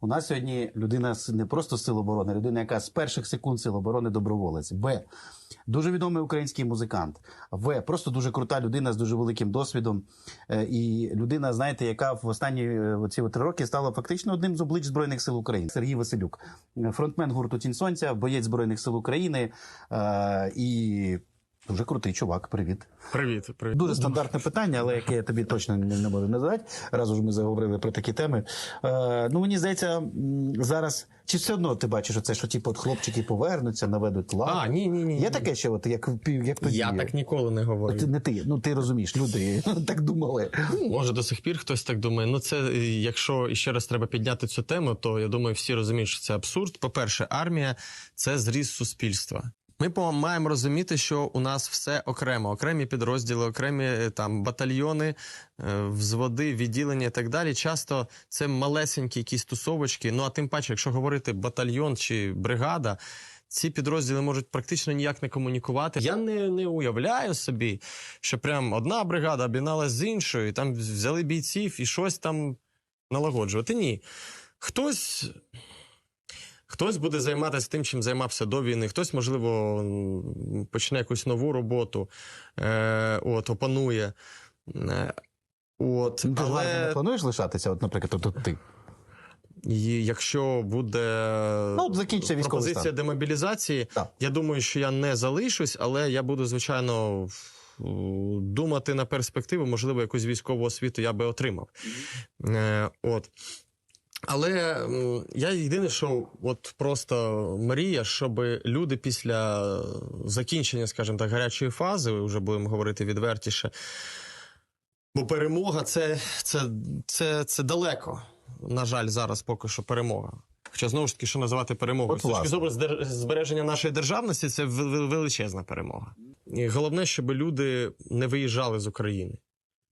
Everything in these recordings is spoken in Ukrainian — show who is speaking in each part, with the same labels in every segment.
Speaker 1: У нас сьогодні людина не просто сил оборони, людина, яка з перших секунд сил оборони доброволець. Б. Дуже відомий український музикант. В. Просто дуже крута людина з дуже великим досвідом. Е, І людина, знаєте, яка в останні е, от три роки стала фактично одним з облич Збройних сил України. Сергій Василюк, е, фронтмен гурту Тінь Сонця, боєць Збройних сил України. І дуже крутий чувак. Привіт.
Speaker 2: Привіт, привіт.
Speaker 1: Дуже стандартне питання, але яке я тобі точно не, не можу не задати. Раз уж ми заговорили про такі теми. Е, ну мені здається, зараз чи все одно ти бачиш оце, що типу, от хлопчики повернуться, наведуть лад.
Speaker 2: А, ні, ні, ні.
Speaker 1: Є таке, що от як як тоді.
Speaker 2: Я так ніколи не говорю.
Speaker 1: Ти не ти, ну ти розумієш, люди так думали.
Speaker 2: Ну, Може, до сих пір хтось так думає. Ну, це е, якщо ще раз треба підняти цю тему, то я думаю, всі розуміють, що це абсурд. По-перше, армія це зріз суспільства. Ми маємо розуміти, що у нас все окремо, окремі підрозділи, окремі е, там батальйони, е, взводи, відділення і так далі. Часто це малесенькі якісь тусовочки. Ну а тим паче, якщо говорити батальйон чи бригада. Ці підрозділи можуть практично ніяк не комунікувати. Я не, не уявляю собі, що прям одна бригада об'єдналась з іншою, і там взяли бійців і щось там налагоджувати. Ні. Хтось. Хтось буде займатися тим, чим займався до війни, хтось, можливо, почне якусь нову роботу, е, от, опанує. Е, от,
Speaker 1: ти армії не плануєш лишатися, от, наприклад, от ти.
Speaker 2: і якщо буде
Speaker 1: Ну, закінчиться
Speaker 2: пропозиція
Speaker 1: стан.
Speaker 2: демобілізації,
Speaker 1: Так.
Speaker 2: я думаю, що я не залишусь, але я буду, звичайно, думати на перспективу, можливо, якусь військову освіту я би отримав. Е, от. Але я єдине, що от просто мрія, щоб люди після закінчення, скажімо так, гарячої фази, вже будемо говорити відвертіше. Бо перемога це, це, це, це далеко. На жаль, зараз поки що перемога. Хоча знову ж таки, що називати перемогою? З точки зору збереження нашої державності, це вел- вел- величезна перемога. І головне, щоб люди не виїжджали з України,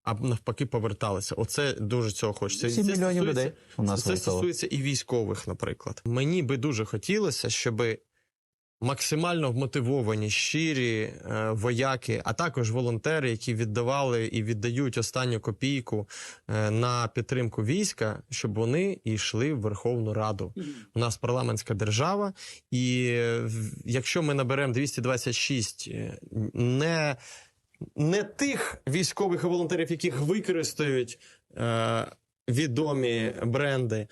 Speaker 2: а навпаки поверталися. Оце дуже цього хочеться. І
Speaker 1: Сім
Speaker 2: це
Speaker 1: мільйонів
Speaker 2: стосується-
Speaker 1: людей у нас
Speaker 2: це
Speaker 1: виїхало.
Speaker 2: стосується і військових, наприклад. Мені би дуже хотілося, щоб максимально вмотивовані, щирі е, вояки, а також волонтери, які віддавали і віддають останню копійку е, на підтримку війська, щоб вони йшли в Верховну Раду. У нас парламентська держава, і е, якщо ми наберемо 226 е, не, не тих військових і волонтерів, яких використають е, відомі бренди,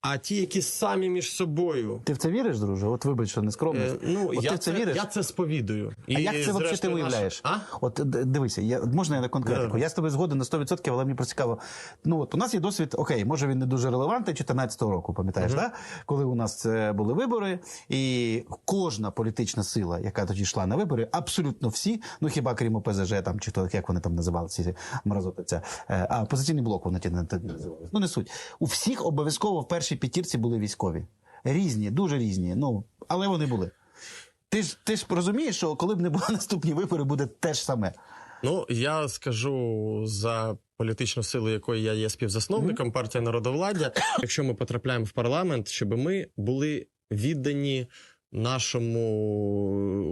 Speaker 2: а ті, які самі між собою.
Speaker 1: Ти в це віриш, друже? От вибач, що не скромно.
Speaker 2: Е, ну,
Speaker 1: От
Speaker 2: я,
Speaker 1: ти в це віриш?
Speaker 2: я це сповідую.
Speaker 1: А як це взагалі ти
Speaker 2: наш-
Speaker 1: уявляєш?
Speaker 2: А?
Speaker 1: От дивися, я можна я на конкретику.
Speaker 2: Да.
Speaker 1: Я з тобою згоден на 100%, але мені просто цікаво. Ну от у нас є досвід, окей, може він не дуже релевантний 14-го року, пам'ятаєш, да? коли у нас це були вибори, і кожна політична сила, яка тоді йшла на вибори, абсолютно всі, ну хіба крім ОПЗЖ, там чи то як вони там називали ці мразоти, е, а опозиційний блок вони ті не тоді називалися. Ну не суть. У всіх обов'язково в першій п'ятірці були військові. Різні, дуже різні. Ну але вони були. Ти ж ти ж розумієш, що коли б не були наступні вибори, буде те ж саме.
Speaker 2: Ну, я скажу за політичну силу, якої я є співзасновником, партія народовладдя. Якщо ми потрапляємо в парламент, щоб ми були віддані нашому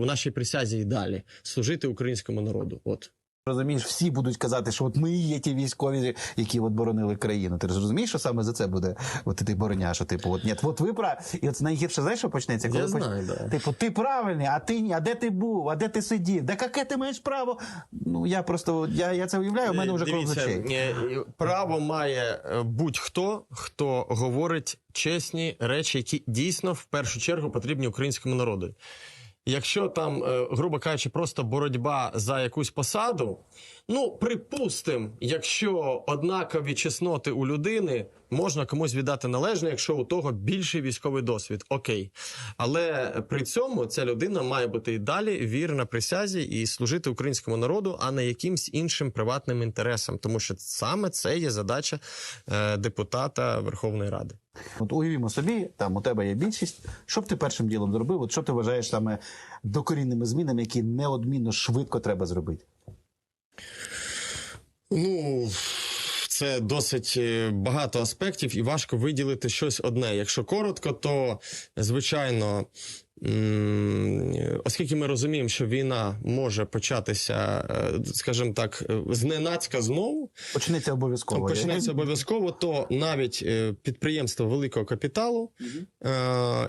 Speaker 2: у нашій присязі і далі служити українському народу. От.
Speaker 1: Розумієш, всі будуть казати, що от ми є ті військові, які от боронили країну. Ти розумієш, що саме за це буде от ти бороня, що типу, от ні, от ви прав. І от найгірше, знаєш, що почнеться?
Speaker 2: Я
Speaker 1: поч-
Speaker 2: знаю, да.
Speaker 1: Типу, ти правильний, а ти ні, а де ти був, а де ти сидів? Да яке ти маєш право? Ну я просто я, я це уявляю, у мене вже очей.
Speaker 2: право має е, будь-хто, хто говорить чесні речі, які дійсно в першу чергу потрібні українському народу. Якщо там, е, грубо кажучи, просто боротьба за якусь посаду, ну припустимо, якщо однакові чесноти у людини можна комусь віддати належне, якщо у того більший військовий досвід, окей. Але при цьому ця людина має бути і далі вірна присязі і служити українському народу, а не якимсь іншим приватним інтересам, тому що саме це є задача е, депутата Верховної Ради.
Speaker 1: От уявімо собі, там у тебе є більшість. Що б ти першим ділом зробив? От що ти вважаєш саме докорінними змінами, які неодмінно швидко треба зробити?
Speaker 2: Ну, це досить е, багато аспектів, і важко виділити щось одне. Якщо коротко, то звичайно оскільки ми розуміємо, що війна може початися, е, скажімо так, е, зненацька знову,
Speaker 1: Почнеться обов'язково.
Speaker 2: почнеться обов'язково, то навіть е, підприємства великого капіталу,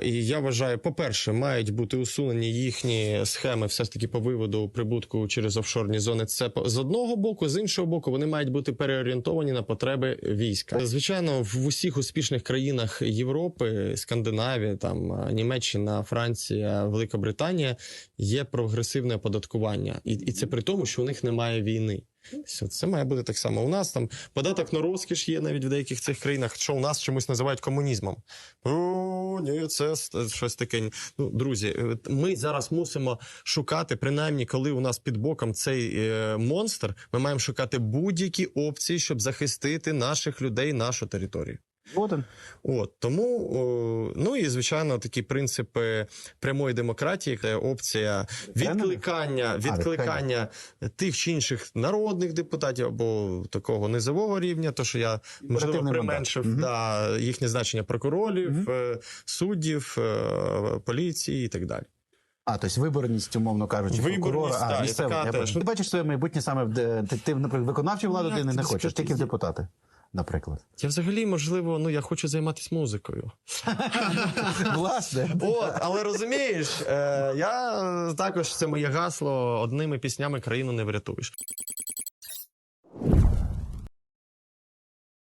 Speaker 2: і я вважаю, по-перше, мають бути усунені їхні схеми, все ж таки по виводу прибутку через офшорні зони. Це з одного боку, з іншого боку, вони мають бути переорієнтовані на потреби війська. Звичайно, в усіх успішних країнах Європи, Скандинавії, там Німеччина, Франція, Велика Британія є прогресивне оподаткування, і, і це при тому, що у них немає війни. Це має бути так само. У нас там податок на розкіш є навіть в деяких цих країнах, що у нас чомусь називають комунізмом. О, ні, це щось таке. Ну, друзі, е, ми зараз мусимо шукати, принаймні, коли у нас під боком цей е, монстр, ми маємо шукати будь-які опції, щоб захистити наших людей, нашу територію.
Speaker 1: Згоден.
Speaker 2: От тому, о, ну і звичайно, такі принципи прямої демократії, це опція відкликання, відкликання тих чи інших народних депутатів або такого низового рівня, то що я можливо применшив да, їхнє значення прокурорів, е, суддів, е, поліції і так далі.
Speaker 1: А, тобто виборність, умовно кажучи,
Speaker 2: Виборність,
Speaker 1: прокурора, а, я Ти бачиш своє майбутнє саме в де- ти, ти наприклад, виконавчу владу
Speaker 2: Ну,
Speaker 1: ти не, не хочеш, тільки в депутати, наприклад.
Speaker 2: Я взагалі, можливо, ну я хочу займатися музикою.
Speaker 1: Власне.
Speaker 2: От, але розумієш, е, я також це моє гасло одними піснями країну не врятуєш.